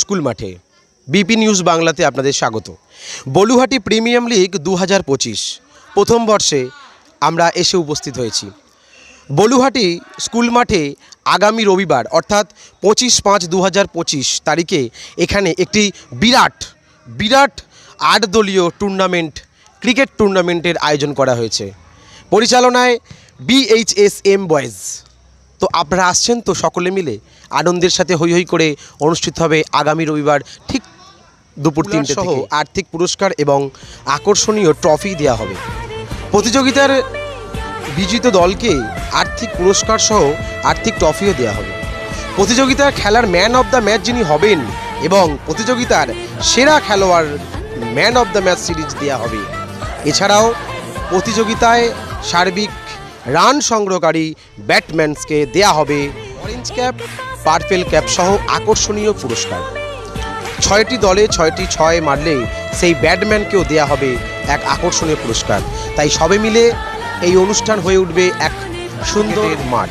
School মাঠে। BP news বাংলাতে আপনাদের স্বাগত। বলুহাটি প্রিমিয়াম লিগ দু হাজার পঁচিশ, প্রথম বর্ষে আমরা এসে উপস্থিত হয়েছি। বলুহাটি স্কুল মাঠে আগামী রবিবার, অর্থাৎ পঁচিশ পাঁচ দু তারিখে এখানে একটি বিরাট বিরাট আট দলীয় টুর্নামেন্ট, ক্রিকেট টুর্নামেন্টের আয়োজন করা হয়েছে। পরিচালনায় বিএইচএস এম বয়েজ। তো আপনারা আসছেন তো সকলে মিলে? আনন্দের সাথে হই হই করে অনুষ্ঠিত হবে আগামী রবিবার ঠিক দুপুর তিনটে সহ আর্থিক পুরস্কার এবং আকর্ষণীয় ট্রফি দেওয়া হবে। প্রতিযোগিতার বিজিত দলকে আর্থিক পুরস্কার সহ আর্থিক ট্রফিও দেওয়া হবে। প্রতিযোগিতার খেলার ম্যান অফ দ্য ম্যাচ যিনি হবেন এবং প্রতিযোগিতার সেরা খেলোয়াড় man of the match series দেওয়া হবে। এছাড়াও প্রতিযোগিতায় সার্বিক রান সংগ্রহকারী ব্যাটম্যানসকে দেয়া হবে অরেঞ্জ ক্যাপ পার্পেল ক্যাপ সহ আকর্ষণীয় পুরস্কার। ছয়টি দলে ছয়টি ছয় মারলে সেই ব্যাটম্যানকেও দেয়া হবে এক আকর্ষণীয় পুরস্কার। তাই সবে মিলে এই অনুষ্ঠান হয়ে উঠবে এক সুন্দর মাঠ।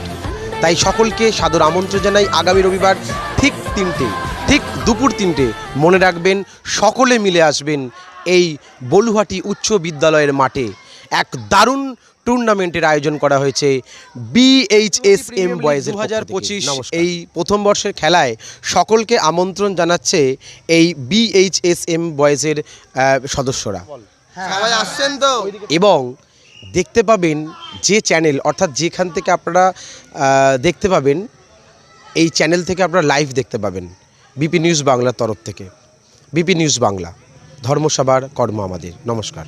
তাই সকলকে সাদর আমন্ত্রণ জানাই আগামী রবিবার ঠিক তিনটে ঠিক দুপুর তিনটে। মনে রাখবেন সকলে মিলে আসবেন এই বলুহাটি উচ্চ বিদ্যালয়ের মাঠে। এক দারুণ টুর্নামেন্টের আয়োজন করা হয়েছে বিএইচএস এম বয়েজ দু হাজার পঁচিশ এই প্রথম বর্ষের খেলায় সকলকে আমন্ত্রণ জানাচ্ছে এই বিএইচএস এম বয়েজের সদস্যরা। সবাই আসছেন তো? এবং দেখতে পাবেন যে চ্যানেল অর্থাৎ যেখান থেকে আপনারা দেখতে পাবেন এই চ্যানেল থেকে আপনারা লাইভ দেখতে পাবেন বিপি নিউজ বাংলার তরফ থেকে। বিপি নিউজ বাংলা ধর্মসভার কর্ম আমাদের। নমস্কার।